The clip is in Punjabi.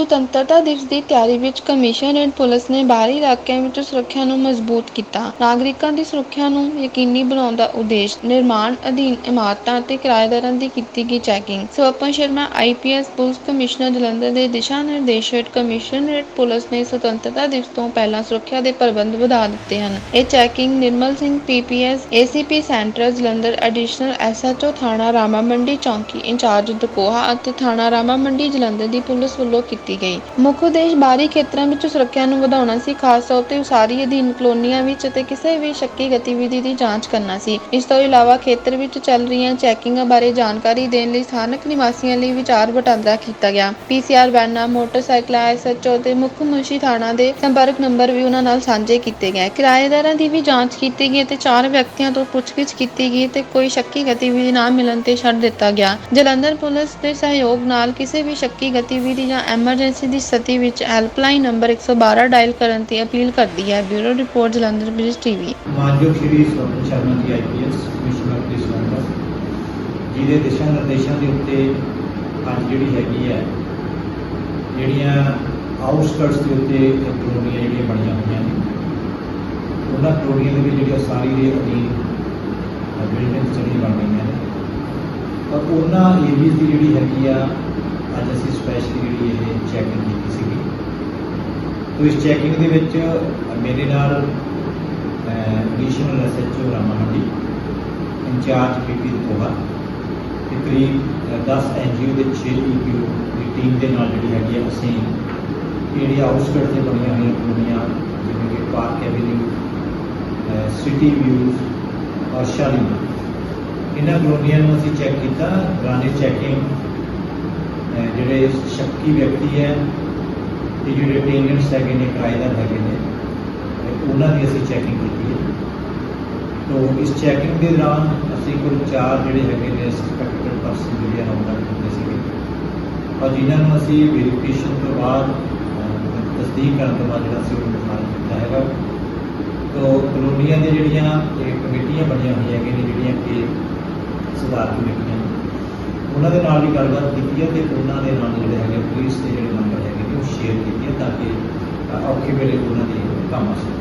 ਸੁਤੰਤਰਤਾ ਦਿਵਸ ਦੀ ਤਿਆਰੀ ਵਿੱਚ ਕਮਿਸ਼ਨਰੇਟ ਪੁਲਿਸ ਨੇ ਬਾਹਰੀ ਇਲਾਕਿਆਂ ਵਿੱਚ ਸੁਰੱਖਿਆ ਨੂੰ ਮਜ਼ਬੂਤ ਕੀਤਾ। ਨਾਗਰਿਕਾਂ ਦੀ ਸੁਰੱਖਿਆ ਨੂੰ ਯਕੀਨੀ ਬਣਾਉਣ ਦਾ ਉਦੇਸ਼ ਨਿਰਮਾਣ ਅਧੀਨ ਇਮਾਰਤਾਂ ਅਤੇ ਕਿਰਾਏਦਾਰਾਂ ਦੀ ਕੀਤੀ ਗਈ checking. Swapan Sharma IPS police commissioner Jalandhar ਦੇ ਦਿਸ਼ਾ ਨਿਰਦੇਸ਼ ਹੇਠ ਕਮਿਸ਼ਨਰੇਟ ਪੁਲਿਸ ਨੇ ਸੁਤੰਤਰਤਾ ਦਿਵਸ ਤੋਂ ਪਹਿਲਾਂ ਸੁਰੱਖਿਆ ਦੇ ਪ੍ਰਬੰਧ ਵਧਾ ਦਿੱਤੇ ਹਨ। ਇਹ checking Nirmal Singh PPS ACP centre, Jalandhar additional SHO ਥਾਣਾ ਰਾਮਾ ਮੰਡੀ ਚੌਂਕੀ, ਇੰਚਾਰਜ ਦਕੋਹਾ ਅਤੇ ਥਾਣਾ ਰਾਮਾ ਮੰਡੀ ਜਲੰਧਰ ਦੀ ਪੁਲਿਸ ਵੱਲੋਂ ਕੀਤੀ ਕੀਤੀ ਗਈ। ਮੁੱਖ ਉਦੇਸ਼ ਬਾਹਰੀ ਖੇਤਰਾਂ ਵਿੱਚ ਸੁਰੱਖਿਆ ਨੂੰ ਵਧਾਉਣਾ ਸੀ, ਖਾਸ ਤੌਰ ਤੇ ਉਸਾਰੀ ਅਧੀਨ ਕਲੋਨੀਆਂ ਵਿੱਚ ਅਤੇ ਕਿਸੇ ਵੀ ਸ਼ੱਕੀ ਗਤੀਵਿਧੀ ਦੀ ਜਾਂਚ ਕਰਨਾ ਸੀ। ਇਸ ਤੋਂ ਇਲਾਵਾ ਖੇਤਰ ਵਿੱਚ ਚੱਲ ਰਹੀਆਂ ਚੈਕਿੰਗਾਂ ਬਾਰੇ ਜਾਣਕਾਰੀ ਦੇਣ ਲਈ ਸਥਾਨਕ ਨਿਵਾਸੀਆਂ ਲਈ ਵਿਚਾਰ ਵਟਾਂਦਰਾ ਕੀਤਾ ਗਿਆ। ਪੀਸੀਆਰ ਵੈਨਾਂ, ਮੋਟਰਸਾਈਕਲਾਂ ਐਸਐਚਓ ਤੇ ਮੁੱਖ ਮੁਨਸ਼ੀ ਥਾਣਾ ਦੇ ਸੰਪਰਕ ਨੰਬਰ ਵੀ ਉਹਨਾਂ ਨਾਲ ਸਾਂਝੇ ਕੀਤੇ ਗਏ। ਕਿਰਾਏਦਾਰਾਂ ਦੀ ਵੀ ਜਾਂਚ ਕੀਤੀ ਗਈ ਤੇ ਚਾਰ ਵਿਅਕਤੀਆਂ ਤੋਂ ਪੁੱਛਗਿੱਛ ਕੀਤੀ ਗਈ ਤੇ ਕੋਈ ਸ਼ੱਕੀ ਗਤੀਵਿਧੀ ਨਾ ਮਿਲਣ ਤੇ ਛੱਡ ਦਿੱਤਾ ਗਿਆ। ਜਲੰਧਰ ਪੁਲਿਸ ਦੇ ਸਹਿਯੋਗ ਨਾਲ ਕਿਸੇ ਵੀ ਸ਼ੱਕੀ ਗਤੀਵਿਧੀ ਜਾਂ ਐਮਰਜੈਂਸੀ ਦੀ ਸਥਿਤੀ ਵਿੱਚ ਹੈਲਪਲਾਈਨ ਨੰਬਰ 112 ਡਾਇਲ ਕਰਨ ਦੀ ਅਪੀਲ ਕਰਦੀ ਹੈ। Bureau report, Jalandhar Brij TV. ਮਾਨਯੋਗ ਸ਼੍ਰੀ ਸਵਰਨ Sharma ji IPS commissioner police Jalandhar ਜਿਹਦੇ ਦਿਸ਼ਾ ਨਿਰਦੇਸ਼ਾਂ ਦੇ ਉੱਤੇ ਅੱਜ ਜਿਹੜੀ ਹੈਗੀ ਹੈ, ਜਿਹੜੀਆਂ ਆਊਟਸਕਰਟਸ ਦੇ ਉੱਤੇ ਕਲੋਨੀਆਂ ਜਿਹੜੀਆਂ ਬਣੀਆਂ ਹੋਈਆਂ ਨੇ, ਉਹਨਾਂ ਕਲੋਨੀਆਂ ਦੇ ਵਿੱਚ ਜਿਹੜੀਆਂ ਸਾਰੀ ਦੇ ਅਧੀਨ ਬਿਲਡਿੰਗਸ ਜਿਹੜੀਆਂ ਬਣ ਰਹੀਆਂ ਨੇ ਔਰ ਉਹਨਾਂ ਏਰੀਆਜ਼ ਦੀ ਜਿਹੜੀ ਹੈਗੀ ਆ, ਅੱਜ ਅਸੀਂ ਸਪੈਸ਼ਲੀ ਜਿਹੜੀ ਇਹ ਚੈਕਿੰਗ ਕੀਤੀ ਸੀਗੀ। ਤੋ ਇਸ ਚੈਕਿੰਗ ਦੇ ਵਿੱਚ ਮੇਰੇ ਨਾਲ additional SHO Rama Mandi incharge PP Dakoha ਤੇ ਕਰੀਬ ਅ, 10 ਐਨਜੀਓ ਦੇ 6 ਈਪੀਓ ਦੀ ਟੀਮ ਦੇ ਨਾਲ ਜਿਹੜੀ ਹੈਗੀ ਆ ਅਸੀਂ ਜਿਹੜੀ ਆਊਟਸਕਟ ਤੇ ਬਣੀਆਂ ਹੋਈਆਂ ਕਲੋਨੀਆਂ ਜਿਵੇਂ ਕਿ ਪਾਰਕ ਐਵਨਿਊ ਸਿਟੀ ਵਿਊਜ਼ ਔਰ ਸ਼ਾਲੀਮਾਰ। ਇਹਨਾਂ ਕਲੋਨੀਆਂ ਨੂੰ ਅਸੀਂ ਚੈੱਕ ਕੀਤਾ ਰਾਨੇ ਚੈਕਿੰਗ ਜਿਹੜੇ ਸ਼ੱਕੀ ਵਿਅਕਤੀ ਹੈ ਤੇ ਜਿਹੜੇ ਟੇਨੈਂਟਸ ਹੈਗੇ ਨੇ ਕਿਰਾਏਦਾਰ ਹੈਗੇ ਨੇ ਉਹਨਾਂ ਦੀ ਅਸੀਂ ਚੈਕਿੰਗ ਕੀਤੀ ਹੈ। ਤੋ ਇਸ ਚੈਕਿੰਗ ਦੇ ਦੌਰਾਨ ਅਸੀਂ ਕੁੱਲ ਚਾਰ ਜਿਹੜੇ ਹੈਗੇ ਨੇ ਸਸਪੈਕਟਡ ਪਰਸਨ ਜਿਹੜੇ ਨਾਮਜ਼ਦ ਕੀਤੇ ਸੀਗੇ। ਔਰ ਜਿਨ੍ਹਾਂ ਨੂੰ ਅਸੀਂ ਵੈਰੀਫਿਕੇਸ਼ਨ ਤੋਂ ਬਾਅਦ ਤਸਦੀਕ ਕਰਨ ਤੋਂ ਬਾਅਦ ਜਿਹੜਾ ਅਸੀਂ ਉਹਨੂੰ ਮਾਰ ਕੀਤਾ ਹੈਗਾ। ਤੋ ਕਲੋਨੀਆਂ ਦੇ ਜਿਹੜੀਆਂ ਇਹ ਕਮੇਟੀਆਂ ਬਣੀਆਂ ਹੋਈਆਂ ਹੈਗੀਆਂ ਨੇ, ਜਿਹੜੀਆਂ ਕਿ ਸੁਧਾਰ ਕਮੇਟੀਆਂ ਉਹਨਾਂ ਦੇ ਨਾਲ ਵੀ ਗੱਲਬਾਤ ਕੀਤੀ ਹੈ ਤੇ ਉਹਨਾਂ ਦੇ ਨਾਲ ਜਿਹੜੇ ਹੈਗੇ ਪੁਲਿਸ ਦੇ ਜਿਹੜੇ ਨੰਬਰ ਹੈਗੇ ਨੇ, ਉਹ ਸ਼ੇਅਰ ਕੀਤੇ ਤਾਂ ਕਿ ਔਖੇ ਵੇਲੇ ਉਹਨਾਂ ਦੀ ਕੰਮ ਆ ਸਕੇ।